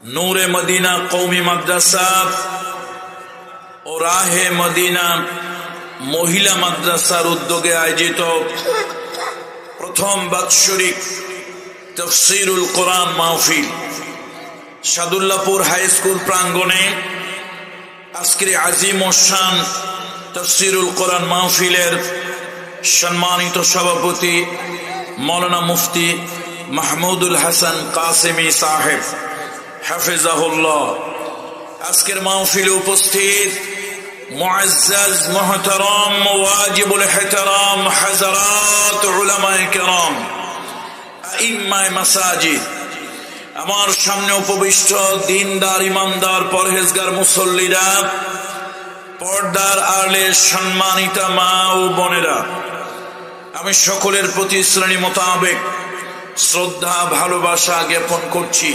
নূরে Medina কৌমি মাদ্রাসা ও রাহে Medina মহিলা মাদ্রাসার উদ্যোগে আয়োজিত প্রথম বাৎসরিক তফসিরুল কোরআন মাহফিল সাদুল্লাপুর হাই স্কুল প্রাঙ্গণে আজকের আজিম ওসান তফসিরুল কোরআন মাহফিলের সম্মানিত সভাপতি মৌলানা মুফতি মাহমুদুল হাসান কাসেমি সাহেব। আজকের মাহফিলে উপস্থিত আমার সামনে উপবিষ্ট দিনদার ইমানদার পরহেজগার, মুসল্লিরা, পর্দার আলে সম্মানিতা মা ও বোনেরা, আমি সকলের প্রতি শ্রেণি মোতাবেক শ্রদ্ধা, ভালোবাসা জ্ঞাপন করছি।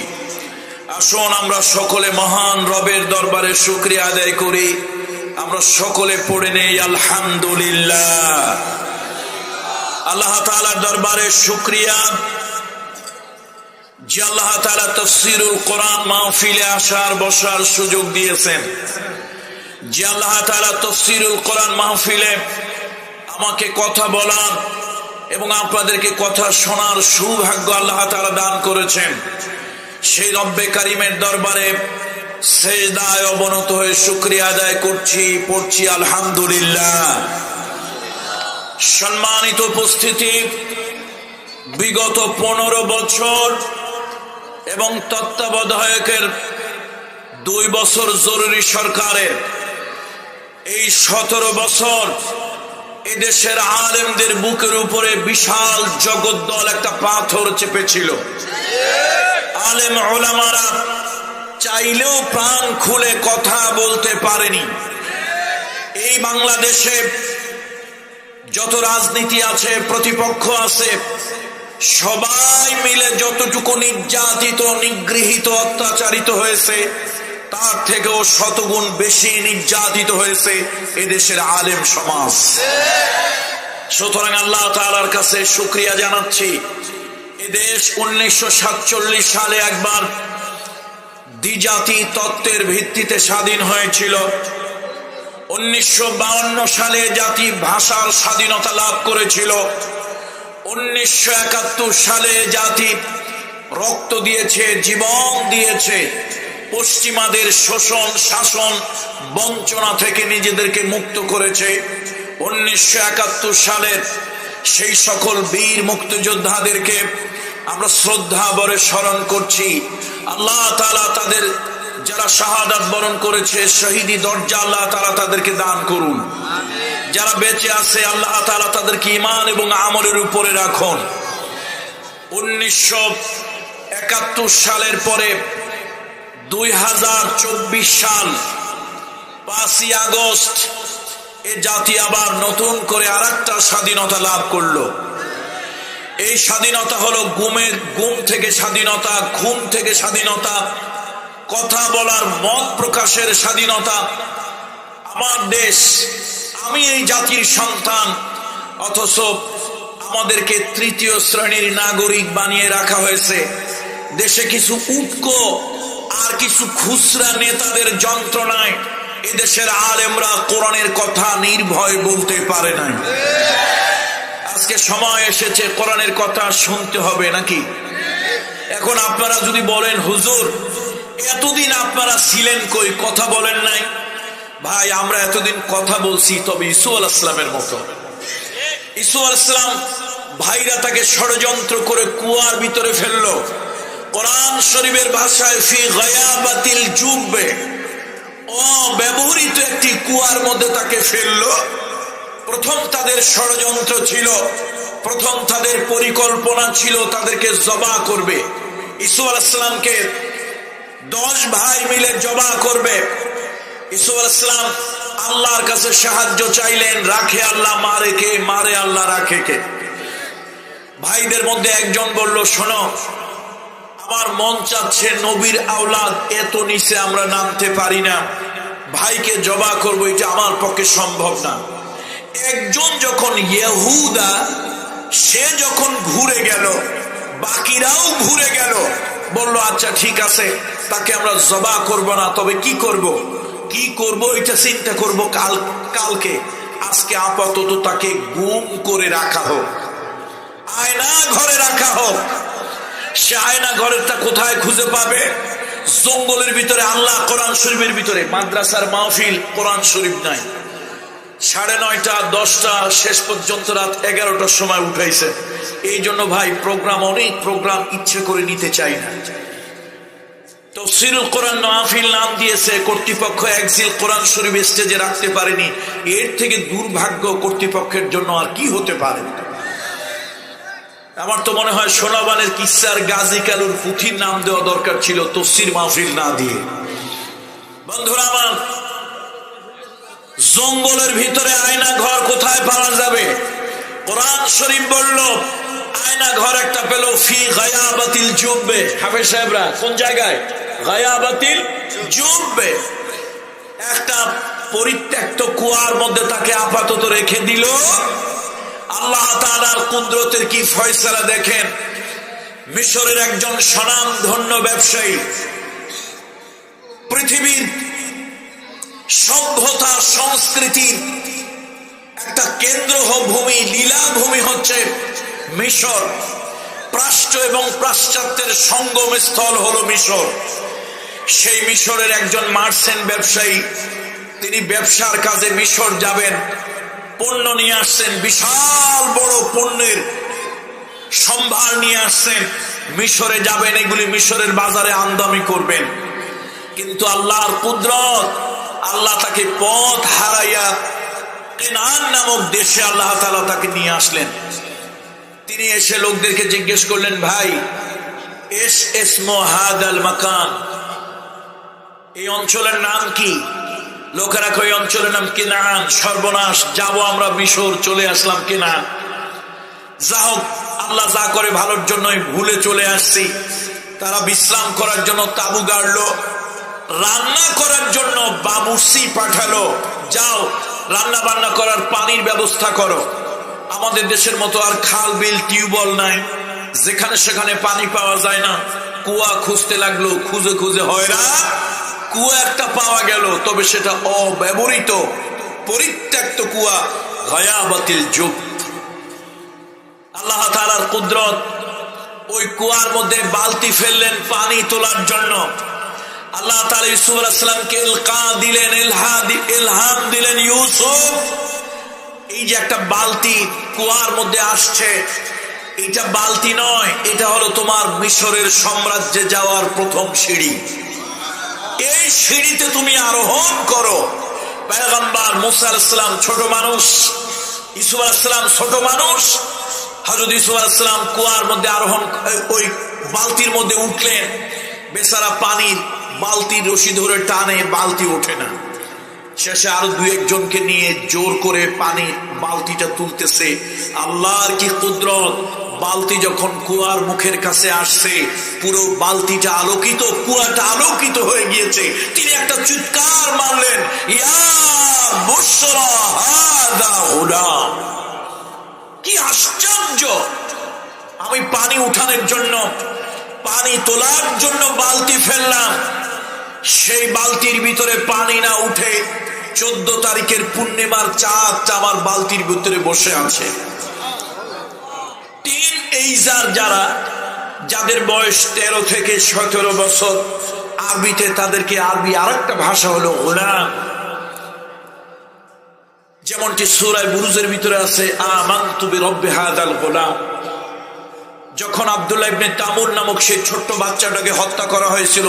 আসুন আমরা সকলে মহান রবের দরবারে শুক্রিয়া আদায় করি। আমরা সকলে পড়ে নেই, আলহামদুলিল্লাহ। আল্লাহ তালার দরবারে শুক্রিয়া। যে আল্লাহ তালা তফসিরুল কোরআন মাহফিলে আসার, বসার সুযোগ দিয়েছেন। যে আল্লাহ তালা তফসিরুল কোরআন মাহফিলে আমাকে কথা বলার এবং আপনাদেরকে কথা শোনার সৌভাগ্য আল্লাহ তালা দান করেছেন। সেই রব্বে কারিমের দরবারে সেজদায় অবনত হয়ে শুক্রিয়া আদায় করছি, পড়ছি, আলহামদুলিল্লাহ। সম্মানিত উপস্থিতি, বিগত পনেরো বছর এবং তত্ত্বাবধায়কের দুই বছর জরুরি সরকারের এই সতেরো বছর এদেশের আলেমদের বুকের উপরে বিশাল জগদ্দল একটা পাথর চেপেছিল। আলেম ওলামারা চাইলেও প্রাণ খুলে কথা বলতে পারেনি। এই বাংলাদেশে যত রাজনীতি আছে, প্রতিপক্ষ আছে, সবাই মিলে যতটুকু নির্যাতিত, নিগৃহীত, অত্যাচারিত হয়েছে, তার থেকেও শতগুণ বেশি নির্যাতিত হয়েছে এদেশের আলেম সমাজ। সুতরাং আল্লাহ তালার কাছে শুক্রিয়া জানাচ্ছি। এদেশ উনিশশো সালে একবার দ্বিজাতি তত্ত্বের ভিত্তিতে স্বাধীন হয়েছিল। উনিশশো সালে জাতি ভাষার স্বাধীনতা লাভ করেছিল। উনিশশো একাত্তর সালে জাতি রক্ত দিয়েছে, জীবন দিয়েছে। পশ্চিমাদের শোষণ, শাসন, বঞ্চনা থেকে নিজেদেরকে মুক্ত করেছে। উনিশশো সালের সেই সকল বীর মুক্তিযোদ্ধাদেরকে আমরা শ্রদ্ধা বরে স্মরণ করছি। আল্লাহ তালা তাদের যারা শাহাদাত বরণ করেছে, শহীদি দরজা আল্লাহ তালা তাদেরকে দান করুন। যারা বেঁচে আছে, আল্লাহ তালা তাদেরকে ইমান এবং আমলের উপরে রাখুন। উনিশশো একাত্তর সালের পরে দুই হাজার চব্বিশ সাল পাঁচই আগস্ট এ জাতি আবার নতুন করে আর স্বাধীনতা লাভ করল। এই স্বাধীনতা হলো গুমের গুম থেকে স্বাধীনতা, ঘুম থেকে স্বাধীনতা। কথা বলার মত প্রকাশের স্বাধীনতা। আমার দেশ, আমি এই জাতির সন্তান, অথচ আমাদেরকে তৃতীয় শ্রেণির নাগরিক বানিয়ে রাখা হয়েছে। দেশে কিছু উটকো, আর কিছু খুচরা নেতাদের যন্ত্রণায় এদেশের আলেমরা কোরআনের কথা নির্ভয় বলতে পারে নাই। আজকে সময় এসেছে, কোরআনের কথা শুনতে হবে নাকি? এখন আপনারা যদি বলেন, হুজুর, এতদিন আপনারা ছিলেন কই? কথা বলেন নাই? ভাই, আমরা এতদিন কথা বলছি, তবে ইসু আলাহিসামের মতো। ইসু আলাহিসাম ভাইরা তাকে ষড়যন্ত্র করে কুয়ার ভিতরে ফেলল। কোরআন শরীফের ভাষায় অব্যবহৃত একটি কুয়ার মধ্যে তাকে ফেলল। প্রথম তাদের ষড়যন্ত্র ছিল। প্রথম তাদের পরিকল্পনা ছিল তাদেরকে জবা করবে। ইসু আলাহিসামকে দশ ভাই মিলে জবা করবে। ইসু আলাহিসাম আল্লাহর কাছে সাহায্য চাইলেন, রাখে আল্লাহ, মারে কে? মারে আল্লাহ, রাখে কে? ভাইদের মধ্যে একজন বলল, শোনো, আমার মন চাচ্ছে নবীর আওলাদ এত নিচে আমরা নামতে পারি না। ভাইকে জবা করব, এটা আমার পক্ষে সম্ভব না। একজন যখন ইহুদা সে যখন ঘুরে গেল, বাকিরাও ঘুরে গেল, বলল আচ্ছা ঠিক আছে, তাকে আমরা জবা করব না, তবে কি করব? কি করব? এটা চিন্তা করব কাল, কালকে। আজকে আপাতত তাকে গুম করে রাখা হোক। আয়না ঘরে রাখা হোক। সে আয়না ঘরেরটা কোথায় খুঁজে পাবে? জঙ্গলের ভিতরে, আল্লাহ কোরআন শরীফের ভিতরে। মাদ্রাসার মাহফিল কোরআন শরীফ নাই। সাড়ে নয়টা, দশটা, শেষ পর্যন্ত রাত এগারোটার সময় উঠাইছে এই জন্য ভাই, প্রোগ্রাম, অনেক প্রোগ্রাম ইচ্ছে করে নিতে চাই না। তফসিরুল কোরআন মাহফিল নাম দিয়েছে, কর্তৃপক্ষ একজিল কোরআন শরীফ স্টেজে রাখতে পারেনি। এর থেকে দুর্ভাগ্য কর্তৃপক্ষের জন্য আর কি হতে পারে? আমার তো মনে হয় সোনাবানের কিসার গাজী কালুর পুঁথির নাম দেওয়া দরকার ছিল তফসির মাহফিল না দিয়ে। বন্ধুরা আমার জঙ্গলের ভিতরে আয়না ঘর কোথায় পাওয়া যাবে? কোরআন শরীফ বলল আয়না ঘর একটা পেল ফি গায়াবাতিল জুববে। হাফেজ সাহেবরা, কোন জায়গায়? গায়াবাতিল জুববে। একটা পরিত্যক্ত কুয়ার মধ্যে তাকে আপাতত রেখে দিল। আল্লাহ তাআলার কুদরতের কি ফয়সালা দেখেন? মিশরের একজন স্বনাম ধন্য ব্যবসায়ী, পৃথিবীর সভ্যতা সংস্কৃতির একটা কেন্দ্র ভূমি লীলাভূমি হচ্ছে মিশর। প্রাষ্ট এবং পাশ্চাত্যের সঙ্গম স্থল হলো মিশর। সেই মিশরের একজন মার্সেন্ট ব্যবসায়ী, তিনি ব্যবসার কাজে মিশর যাবেন। পণ্য নিয়ে আসছেন, বিশাল বড় পণ্যের সম্ভার নিয়ে আসছেন। মিশরে যাবেন, এগুলি মিশরের বাজারে আমদামি করবেন। কিন্তু আল্লাহর কুদরত আল্লাহ তাকে পথ হারাইয়া কেনান নামক দেশে আল্লাহ তালা তাকে নিয়ে আসলেন। তিনি এসে লোকদেরকে জিজ্ঞেস করলেন, ভাই, এস এস মোহাদ আল মাকান এই অঞ্চলের নাম কি? লোকেরা কই অঞ্চলের নাম কেনান, সর্বনাশ, যাব আমরা মিশর, চলে আসলাম কেনান। যা হোক, আল্লাহ যা করে ভালোর জন্যই ভুলে চলে আসছি। তারা বিশ্রাম করার জন্য তাবু গাড়লো রান্না করার জন্য বাবুসি পাঠালো। যাও রান্না বান্না করার পানির ব্যবস্থা করো। আমাদের দেশের মতো আর খাল, বিল, টিউবওয়েল নাই। যেখানে সেখানে পানি পাওয়া যায় না। কুয়া খুঁজতে লাগল, খুঁজে খুঁজে হয় না। কুয়া একটা পাওয়া গেল, তবে সেটা অব্যবহৃত। পরিত্যক্ত কুয়া গয়াবাতিল যুগ। আল্লাহ তালার কুদরত, ওই কুয়ার মধ্যে বালতি ফেললেন পানি তোলার জন্য। আল্লাহ তালা ইলকা দিলেন ইলহাম দিলেন ইউসুফ। এই যে একটা বালতি কুয়ার মধ্যে আসছে, এটা বালতি নয়, এটা হলো তোমার মিশরের সাম্রাজ্যে যাওয়ার প্রথম সিঁড়ি। এই সিঁড়িতে তুমি আরোহণ করো। পেগাম্বার মুসা আলাহিসাম ছোট মানুষ ইসুফ ছোট মানুষ। হজরত ইসুফ কুয়ার মধ্যে আরোহণ, ওই বালতির মধ্যে উঠলেন। বেচারা পানির বালতির রশি ধরে টানে, বালতি ওঠে না। শেষে আরও দু একজনকে নিয়ে জোর করে পানি বালতিটা তুলতেছে। আল্লাহর কি কুদরত? বালতি যখন কুয়ার মুখের কাছে আসছে, পুরো বালতিটা আলোকিত, কুয়াটা আলোকিত হয়ে গিয়েছে। তিনি একটা চিৎকার মারলেন কি আশ্চর্য! আমি পানি উঠানোর জন্য পানি তোলার জন্য বালতি ফেললাম সেই বালতির ভিতরে পানি না উঠে চোদ্দ তারিখের পূর্ণিমার চাঁদটা আমার বালতির ভিতরে বসে আছে। তিন এইজার যারা, যাদের বয়স তেরো থেকে সতেরো বছর, আরবিতে তাদেরকে আরবি আর ভাষা হলো গোলাম। যেমনটি সুরায় বুরুজের ভিতরে আছে আমান্তুবি রব্বে হাদাল গোলাম। যখন আবদুল্লাহ ইবনে তামুর নামক সেই ছোট্ট বাচ্চাটাকে হত্যা করা হয়েছিল,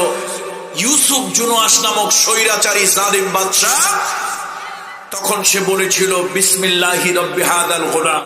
ইউসুফ জুনুয়াস নামক স্বৈরাচারী জালিম বাদশাহ, তখন সে বলেছিল, বিসমিল্লাহি রব্বি হাদাল গোলাম।